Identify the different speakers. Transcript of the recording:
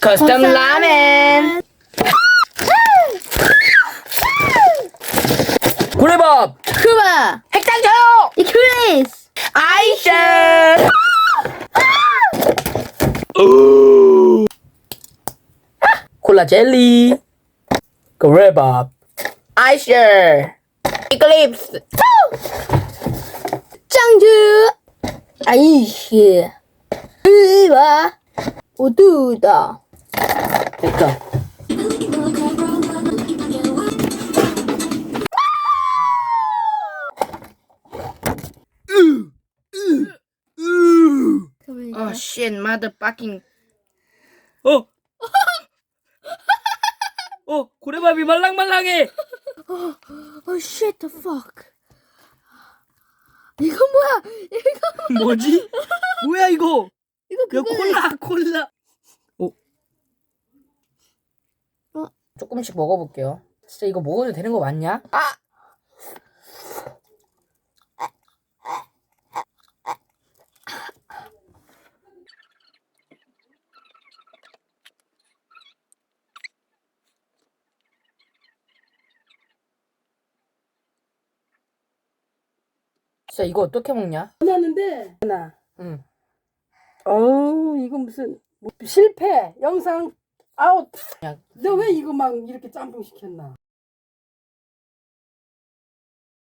Speaker 1: 커스텀 라멘. 고래밥.
Speaker 2: 쿠바
Speaker 1: 핵단저요.
Speaker 2: 이큐레이스.
Speaker 1: 아이셔 콜라 젤리. 고래밥. 아이셔 이클립스.
Speaker 2: 짱즈 아이씨 으와 오두다
Speaker 1: 됐다 아, 쉣, 마더 파킹. 어. 어, 고래밥이 말랑말랑해.
Speaker 2: 어 shit the fuck 이거 뭐야 이거
Speaker 1: 뭐지? 뭐야 이거?
Speaker 2: 이거
Speaker 1: 이거
Speaker 2: 그거네
Speaker 1: 콜라, 콜라. 어.
Speaker 2: 어?
Speaker 1: 조금씩 먹어볼게요. 진짜 이거 먹어도 되는 거 맞냐? 아! 진짜 이거 어떻게 먹냐?
Speaker 3: 나는데 하나.
Speaker 1: 응.
Speaker 3: 어우 이거 무슨 뭐 실패 영상 아웃.
Speaker 1: 야.
Speaker 3: 너왜 이거 막 이렇게 짬뽕 시켰나?